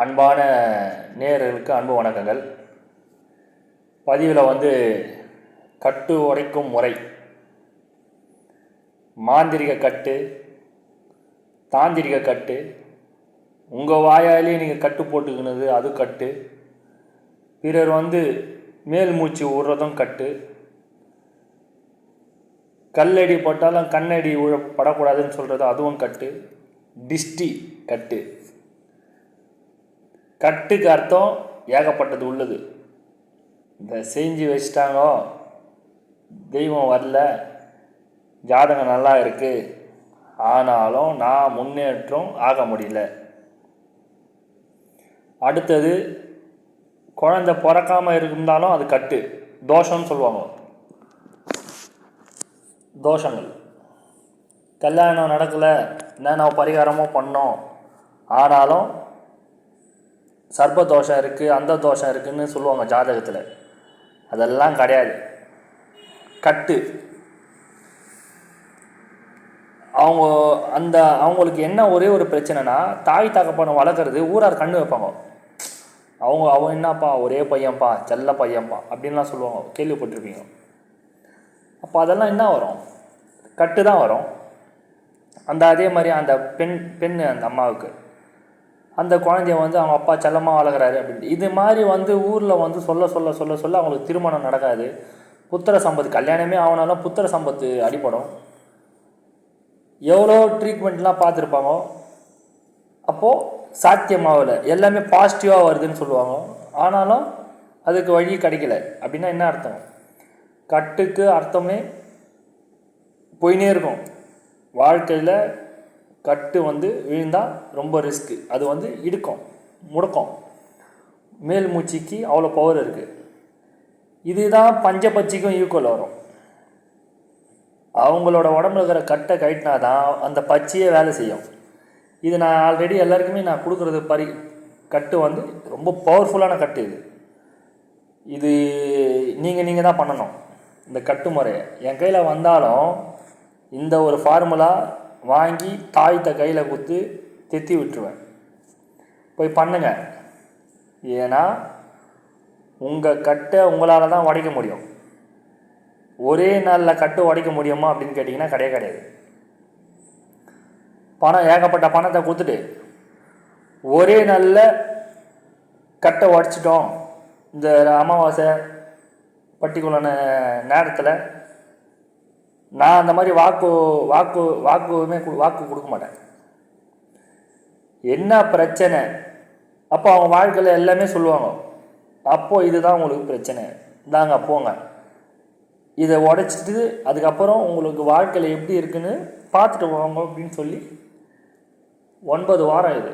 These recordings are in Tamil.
அன்பான நேயர்களுக்கு அன்பு வணக்கங்கள். பதிவில் வந்து கட்டு உடைக்கும் முறை மாந்திரிக கட்டு தாந்திரிக கட்டு உங்கள் வாயாலே நீங்கள் கட்டு போட்டுக்கினது அது கட்டு பிறர் வந்து மேல் மூச்சு விடுறதும் கட்டு கல்லடி போட்டாலும் கண்ணடி உழ படக்கூடாதுன்னு சொல்கிறது அதுவும் கட்டு டிஸ்டி கட்டு. கட்டுக்கு அர்த்தம் ஏகப்பட்டது உள்ளது. இந்த செஞ்சு வச்சிட்டாங்கோ தெய்வம் வரல ஜாதகம் நல்லா இருக்குது ஆனாலும் நான் முன்னேற்றம் ஆக முடியல. அடுத்தது குழந்தை பிறக்காமல் இருந்தாலும் அது கட்டு. தோஷம்னு சொல்லுவாங்க. தோஷங்கள். கல்யாணம் நடக்கலை என்னென்ன பரிகாரமோ பண்ணோம் ஆனாலும் சர்ப்ப தோஷம் இருக்குது அந்த தோஷம் இருக்குன்னு சொல்லுவாங்க ஜாதகத்தில். அதெல்லாம் கிடையாது. கட்டு. அவங்க அந்த அவங்களுக்கு என்ன ஒரே ஒரு பிரச்சனைனா தாய் தகப்பனை வளர்க்குறது ஊரார் கண்ணு வைப்பாங்க. அவங்க அவன் என்னப்பா ஒரே பையன்ப்பா செல்ல பையன்ப்பா அப்படின்லாம் சொல்லுவாங்க. கேள்விப்பட்டிருப்பீங்க. அப்போ அதெல்லாம் என்ன வரும்? கட்டு தான் வரும். அந்த அதே மாதிரி அந்த பெண் பெண் அந்த அம்மாவுக்கு. அந்த குழந்தைய வந்து அவங்க அப்பா செல்லமாக வளர்க்குறாரு அப்படின்ட்டு. இது மாதிரி வந்து ஊரில் வந்து சொல்ல சொல்ல சொல்ல சொல்ல அவங்களுக்கு திருமணம் நடக்காது. புத்திர சம்பத்து கல்யாணமே ஆகினாலும் புத்திர சம்பத்து அடிப்படும் எவ்வளோ ட்ரீட்மெண்ட்லாம் பார்த்துருப்பாங்க? அப்போது சாத்தியமாகல எல்லாமே பாசிட்டிவாக வருதுன்னு சொல்லுவாங்க. ஆனாலும் அதுக்கு வழி கிடைக்கல. அப்படின்னா என்ன அர்த்தம்? கட்டுக்கு அர்த்தமே போயினே இருக்கும். வாழ்க்கையில் கட்டு வந்து விழுந்தால் ரொம்ப ரிஸ்க்கு அது வந்து இடுக்கும் முடக்கம். மேல் மூச்சிக்கு அவ்வளோ பவர் இருக்குது இதுதான் பஞ்சபட்சிக்கும் ஈக்குவல் வரும். அவங்களோட உடம்புல இருக்கிற கட்டை கட்டினா தான் அந்த பச்சையே வேலை செய்யும். இது நான் ஆல்ரெடி எல்லாருக்குமே நான் கொடுக்குறது பரி கட்டு வந்து ரொம்ப பவர்ஃபுல்லான கட்டு இது. இது நீங்கள் நீங்கள் தான் பண்ணணும். இந்த கட்டு முறையை. என் கையில் வந்தாலும் இந்த ஒரு ஃபார்முலா வாங்கி தாய்த்த கையில் குத்து தெத்தி விட்டுருவேன். போய் பண்ணுங்க. ஏன்னா உங்கள் கட்டை உங்களால் தான் உடைக்க முடியும். ஒரே நாளில் கட்டு உடைக்க முடியுமா அப்படின்னு கேட்டிங்கன்னா கிடையாது கிடையாது. பணம் ஏகப்பட்ட பணத்தை கொடுத்துட்டு ஒரே நாளில் கட்டை உடச்சிட்டோம். இந்த அமாவாசை பர்டிகுலரான நேரத்தில் நான் அந்த மாதிரி வாக்கு வாக்கு வாக்குமே வாக்கு கொடுக்க மாட்டேன். என்ன பிரச்சனை? அப்போ அவங்க வாழ்க்கையில் எல்லாமே சொல்லுவாங்க அப்போது இதுதான் உங்களுக்கு பிரச்சனை. இந்தாங்க போங்க. இதை உடைச்சிட்டு அதுக்கப்புறம் உங்களுக்கு வாழ்க்கையில் எப்படி இருக்குன்னு பார்த்துட்டு போவாங்க அப்படின்னு சொல்லி ஒன்பது வாரம் இது.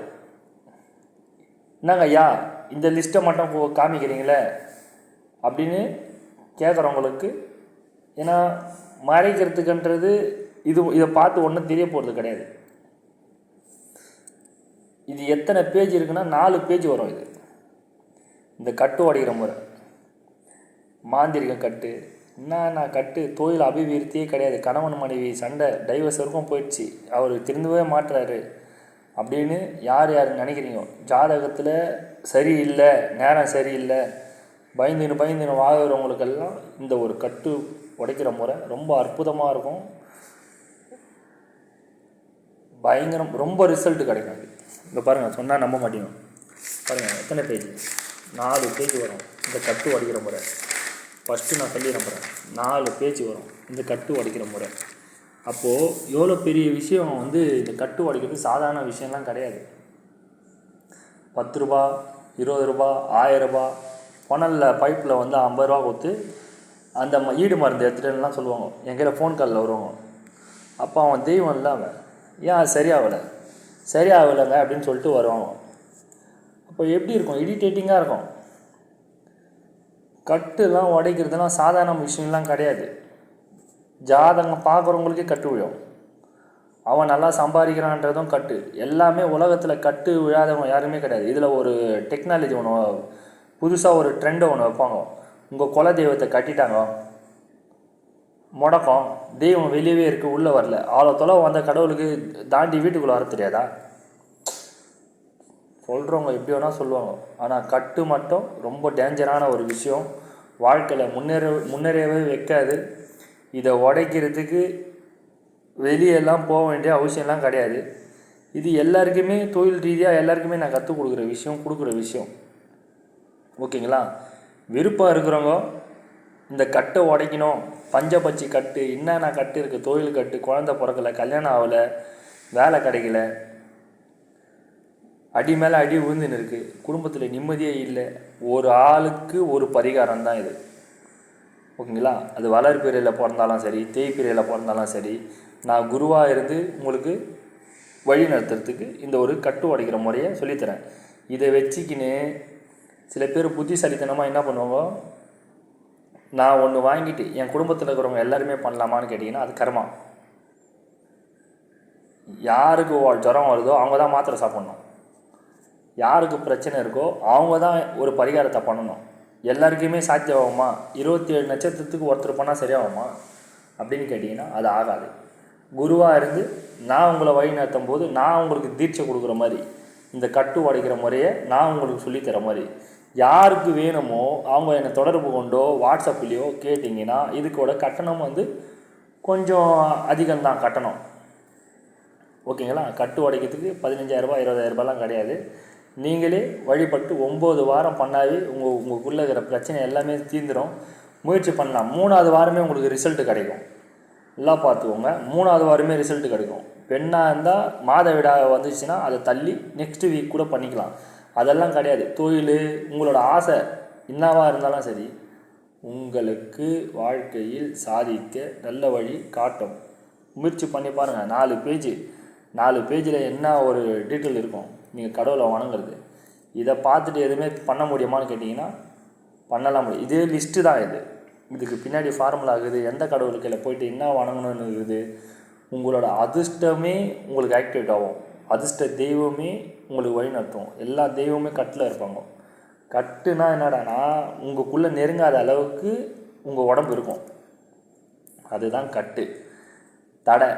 என்னங்க ஐயா இந்த லிஸ்ட்டை மட்டும் காமிக்கிறீங்களே அப்படின்னு கேட்குறவங்களுக்கு ஏன்னா மறைக்கிறதுக்குன்றது இது இதை பார்த்து ஒன்றும் தெரிய போகிறது கிடையாது. இது எத்தனை பேஜ் இருக்குன்னா நாலு பேஜ் வரும் இது. இந்த கட்டு உடைக்கிற முறை. மாந்திரிக கட்டு. என்ன கட்டு? தொழில் அபிவிருத்தியே கிடையாது. கணவன் மனைவி சண்டை டைவர்ஸ் வரைக்கும் போயிடுச்சு. அவர் திருந்தவே மாட்டுறாரு அப்படின்னு யார் யார் நினைக்கிறீங்க? ஜாதகத்தில் சரியில்லை நேரம் சரியில்லை. பயந்துன்னு பயந்துன்னு வாழ்கிறவங்களுக்கெல்லாம் இந்த ஒரு கட்டு உடைக்கிற முறை ரொம்ப அற்புதமாக இருக்கும். பயங்கரம் ரொம்ப ரிசல்ட் கிடைக்கும் அது. பாருங்கள் சொன்னால் நம்ப மாட்டீங்க. பாருங்கள் எத்தனை பேஜ் நாலு பேஜ் வரும் இந்த கட்டு உடைக்கிற முறை. ஃபஸ்ட்டு நான் சொல்லி நம்புகிறேன் நாலு பேஜ் வரும் இந்த கட்டு உடைக்கிற முறை. அப்போது எவ்வளோ பெரிய விஷயம் வந்து இந்த கட்டு உடைக்கிறது சாதாரண விஷயம்லாம் கிடையாது. பத்து ரூபா இருபது ரூபா ஆயிரம் ரூபா பணலில் பைப்பில் வந்து ஐம்பது ரூபா கொடுத்து அந்த ம- ஈடு மருந்து எடுத்துகிட்டுலாம் சொல்லுவாங்க. என் கையில் ஃபோன் காலில் வருவாங்க. அப்போ அவன் தெய்வம் இல்லை அவன். ஏன் அது சரியாகலை? சரியாகலைங்க அப்படின்னு சொல்லிட்டு வருவாங்க. அப்போ எப்படி இருக்கும்? இரிட்டேட்டிங்காக இருக்கும். கட்டுலாம் உடைக்கிறதுலாம் சாதாரண விஷயம்லாம் கிடையாது. ஜாதகம் பார்க்குறவங்களுக்கே கட்டு விழும். அவன் நல்லா சம்பாதிக்கிறான்றதும் கட்டு. எல்லாமே உலகத்தில் கட்டு விழாதவங்க யாருமே கிடையாது. இதில் ஒரு டெக்னாலஜி ஒன்று புதுசாக ஒரு ட்ரெண்டை ஒன்று வைப்பாங்க. உங்கள் குல தெய்வத்தை கட்டிட்டாங்க. முடக்கம். தெய்வம் வெளியவே இருக்குது உள்ளே வரல. அவ்வளோ தொலைவு வந்த கடவுளுக்கு தாண்டி வீட்டுக்குள்ளே வர தெரியாதா? சொல்கிறவங்க எப்படி வேணால் சொல்லுவாங்க. ஆனால் கட்டு மட்டும் ரொம்ப டேஞ்சரான ஒரு விஷயம். வாழ்க்கையில் முன்னேற முன்னேறவே வைக்காது. இதை உடைக்கிறதுக்கு வெளியெல்லாம் போக வேண்டிய அவசியம்லாம் கிடையாது. இது எல்லாருக்குமே தொழில் ரீதியாக எல்லாருக்குமே நான் கற்றுக் கொடுக்குற விஷயம் கொடுக்குற விஷயம். ஓகேங்களா? விருப்பம் இருக்கிறவங்க இந்த கட்டை உடைக்கணும் பஞ்சபட்சி கட்டு என்னென்ன கட்டு இருக்குது தொழில் கட்டு குழந்த பிறக்கலை கல்யாணம் ஆகலை வேலை கிடைக்கல அடி மேலே அடி விழுந்துன்னு இருக்குது குடும்பத்தில் நிம்மதியே இல்லை. ஒரு ஆளுக்கு ஒரு பரிகாரம் தான் இது. ஓகேங்களா? அது வளர்பிறையில் பிறந்தாலும் சரி தேய்பிறையில் பிறந்தாலும் சரி நான் குருவாக இருந்து உங்களுக்கு வழி நடத்துறதுக்கு இந்த ஒரு கட்டு உடைக்கிற முறையை சொல்லித்தரேன். இதை வச்சுக்கின்னு சில பேர் புத்திசாலித்தனமாக என்ன பண்ணுவாங்க நான் ஒன்று வாங்கிட்டு என் குடும்பத்தில் இருக்கிறவங்க எல்லாருமே பண்ணலாமான்னு கேட்டிங்கன்னா அது கர்மா. யாருக்கு ஜுரம் வருதோ அவங்க தான் மாத்திரை சாப்பிட்ணும். யாருக்கு பிரச்சனை இருக்கோ அவங்க தான் ஒரு பரிகாரத்தை பண்ணணும். எல்லாருக்குமே சாத்தியமாகுமா? இருபத்தி ஏழு நட்சத்திரத்துக்கு ஒருத்தர் பண்ணால் சரியாகுமா? அப்படின்னு கேட்டிங்கன்னா அது ஆகாது. குருவாக இருந்து நான் உங்களை வழி நடத்தும் போது நான் உங்களுக்கு தீட்சை கொடுக்குற மாதிரி இந்த கட்டு உடைக்கிற முறையை நான் உங்களுக்கு சொல்லித்தர மாதிரி யாருக்கு வேணுமோ அவங்க என்னை தொடர்பு கொண்டோ வாட்ஸ்அப்லேயோ கேட்டிங்கன்னா இதுக்கோட கட்டணம் வந்து கொஞ்சம் அதிகம்தான் கட்டணம். ஓகேங்களா? கட்டு உடைக்கிறதுக்கு பதினஞ்சாயிரரூபா இருபதாயிரரூபாலாம் கிடையாது. நீங்களே வழிபட்டு ஒம்பது வாரம் பண்ணாவே உங்கள் உங்களுக்குள்ளே இருக்கிற பிரச்சனை எல்லாமே தீர்ந்துடும் முயற்சி பண்ணலாம் மூணாவது வாரமே உங்களுக்கு ரிசல்ட் கிடைக்கும். எல்லாம் பார்த்துக்கோங்க. மூணாவது வாரமே ரிசல்ட் கிடைக்கும். பெண்ணாக இருந்தால் மாதவிடா வந்துச்சுன்னா அதை தள்ளி நெக்ஸ்ட் வீக் கூட பண்ணிக்கலாம். அதெல்லாம் கிடையாது. தொழில் உங்களோட ஆசை என்னவாக இருந்தாலும் சரி உங்களுக்கு வாழ்க்கையில் சாதிக்க நல்ல வழி காட்டும். முயற்சி பண்ணி பாருங்கள் நாலு பேஜ் நாலு பேஜில் என்ன ஒரு டீட்டெயில் இருக்கும்? நீங்கள் கடவுளை வணங்குறது. இதை பார்த்துட்டு எதுவுமே பண்ண முடியுமான்னு கேட்டிங்கன்னா பண்ணலாம். முடியும் இதே லிஸ்ட்டு தான் இது. இதுக்கு பின்னாடி ஃபார்முலா ஆகுது எந்த கடவுளுக்கு போயிட்டு என்ன வணங்கணும்னு இருக்குது? உங்களோட அதிர்ஷ்டமே உங்களுக்கு ஆக்டிவேட் ஆகும். அதிர்ஷ்ட தெய்வமே உங்களுக்கு வழிநடத்தும் எல்லா தெய்வமே கட்டில் இருப்பாங்க. கட்டுனா என்னடானா உங்களுக்குள்ளே நெருங்காத அளவுக்கு உங்கள் உடம்பு இருக்கும். அதுதான் கட்டு. தடை.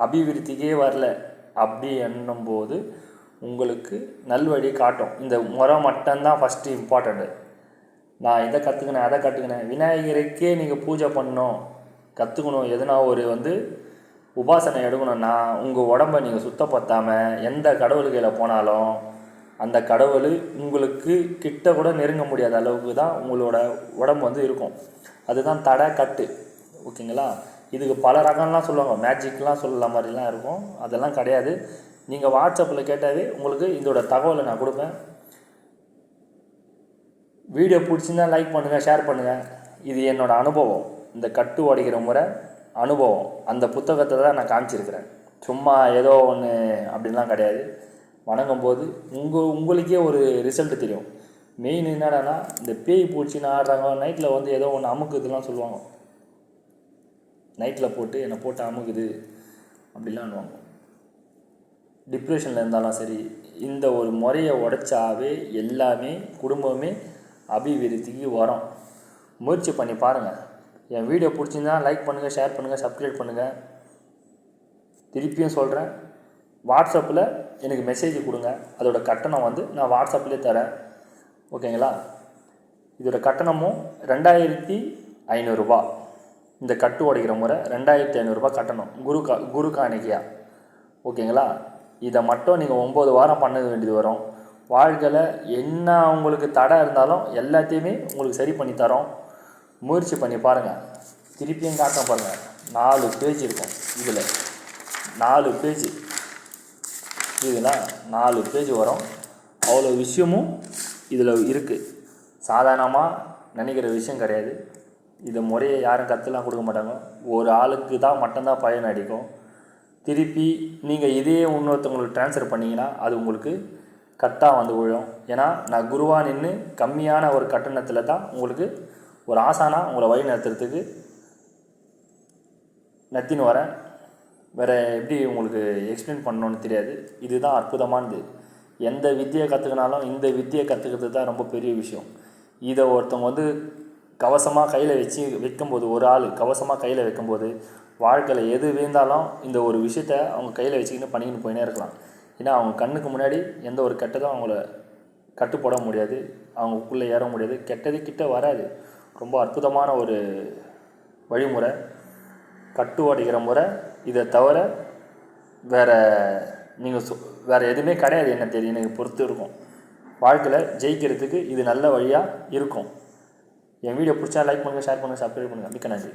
அபிவிருத்திக்கே வரல அப்படி எண்ணும்போது உங்களுக்கு நல்வழி காட்டும். இந்த முறை மட்டும்தான் ஃபஸ்ட்டு இம்பார்ட்டண்ட்டு நான் இதை கற்றுக்கினேன் அதை கற்றுக்கினேன் விநாயகருக்கே நீங்கள் பூஜை பண்ணணும். கற்றுக்கணும் எதுனா ஒரு வந்து உபாசனை எடுக்கணும்னா உங்கள் உடம்பை நீங்கள் சுத்தப்படுத்தாமல் எந்த கடவுள்கையில் போனாலும் அந்த கடவுள் உங்களுக்கு கிட்ட கூட நெருங்க முடியாத அளவுக்கு தான் உங்களோட உடம்பு வந்து இருக்கும். அதுதான் தடை கட்டு. ஓகேங்களா? இதுக்கு பல ரகம்லாம் சொல்லுவாங்க. மேஜிக்லாம் சொல்ல மாதிரிலாம் இருக்கும். அதெல்லாம் கிடையாது. நீங்கள் வாட்ஸ்அப்பில் கேட்டாவே உங்களுக்கு இதோட தகவலை நான் கொடுப்பேன். வீடியோ பிடிச்சிருந்தா லைக் பண்ணுங்கள் ஷேர் பண்ணுங்கள் இது என்னோடய அனுபவம். இந்த கட்டு உடைக்கிற முறை அனுபவம். அந்த புத்தகத்தை தான் நான் காமிச்சிருக்கிறேன். சும்மா ஏதோ ஒன்று அப்படின்லாம் கிடையாது. வணங்கும் போது உங்கள் உங்களுக்கே ஒரு ரிசல்ட் தெரியும். மெயின் என்னடான்னா இந்த பேய் பூச்சின்னு ஆடுறாங்க. நைட்டில் வந்து ஏதோ ஒன்று அமுக்குதுலாம் சொல்லுவாங்க. நைட்டில் போட்டு என்னை போட்டு அமுக்குது அப்படிலாம்னுவாங்க டிப்ரெஷனில் இருந்தாலும் சரி இந்த ஒரு முறையை உடைச்சாவே எல்லாமே குடும்பமே அபிவிருத்திக்கு வரும். முயற்சி பண்ணி பாருங்கள் என் வீடியோ பிடிச்சிருந்தா லைக் பண்ணுங்கள் ஷேர் பண்ணுங்கள் சப்ஸ்கிரைப் பண்ணுங்கள் திருப்பியும் சொல்கிறேன் வாட்ஸ்அப்பில் எனக்கு மெசேஜ் கொடுங்க. அதோட கட்டணம் வந்து நான் வாட்ஸ்அப்லேயே தரேன். ஓகேங்களா இதோட கட்டணமும் ரெண்டாயிரத்தி ஐநூறுரூபா இந்த கட்டு உடைக்கிற முறை ரெண்டாயிரத்தி ஐநூறுரூபா கட்டணம். குரு கா குரு காணிக்கையா. ஓகேங்களா இதை மட்டும் நீங்கள் ஒம்பது வாரம் பண்ண வேண்டியது வரும். வாழ்க்கையில் என்ன உங்களுக்கு தடை இருந்தாலும் எல்லாத்தையுமே உங்களுக்கு சரி பண்ணி தரோம். முயற்சி பண்ணி பாருங்கள் திருப்பியும் காக்கம் பாருங்கள் நாலு பேஜ் இருக்கும் இதில். நாலு பேஜ் இதெல்லாம் நாலு பேஜ் வரும். அவ்வளோ விஷயமும் இதில் இருக்குது சாதாரணமாக நினைக்கிற விஷயம் கிடையாது. இந்த முறையை யாரும் கற்றுலாம் கொடுக்க மாட்டாங்க. ஒரு ஆளுக்கு தான் மட்டும்தான் பயன் அடிக்கும். திருப்பி நீங்கள் இதே இன்னொருத்தவங்களுக்கு ட்ரான்ஸ்ஃபர் பண்ணிங்கன்னா அது உங்களுக்கு கட்டாக வந்து விழும். ஏன்னா நான் குருவாக நின்று கம்மியான ஒரு கட்டணத்தில் தான் உங்களுக்கு ஒரு ஆசானா உங்களை வழி நடத்துறதுக்கு நத்தின்னு வரேன். வேறு எப்படி உங்களுக்கு எக்ஸ்பிளைன் பண்ணணும்னு தெரியாது. இதுதான் அற்புதமானது. எந்த வித்தியை கற்றுக்கினாலும் இந்த வித்தியை கற்றுக்கிறது தான் ரொம்ப பெரிய விஷயம். இதை ஒருத்தவங்க வந்து கவசமாக கையில் வச்சு வைக்கும்போது ஒரு ஆள் கவசமாக கையில் வைக்கும்போது வாழ்க்கையில் எது வீழ்ந்தாலும் இந்த ஒரு விஷயத்த அவங்க கையில் வச்சுக்கின்னு பண்ணிக்கின்னு போயினே இருக்கலாம். ஏன்னா அவங்க கண்ணுக்கு முன்னாடி எந்த ஒரு கெட்டதும் அவங்கள கட்டுப்பட முடியாது. அவங்களுக்குள்ளே ஏற முடியாது. கெட்டது கிட்ட வராது. ரொம்ப அற்புதமான ஒரு வழிமுறை. கட்டு உடைக்கிற முறை. இதை தவிர வேறு நீங்கள் சொ வேறு எதுவுமே கிடையாது என்ன தெரியும் எனக்கு பொறுத்து இருக்கும். வாழ்க்கையில் ஜெயிக்கிறதுக்கு இது நல்ல வழியாக இருக்கும். என் வீடியோ பிடிச்சா லைக் பண்ணுங்கள் ஷேர் பண்ணுங்கள் சப்ஸ்கிரைப் பண்ணுங்கள் மிக்க நன்றி.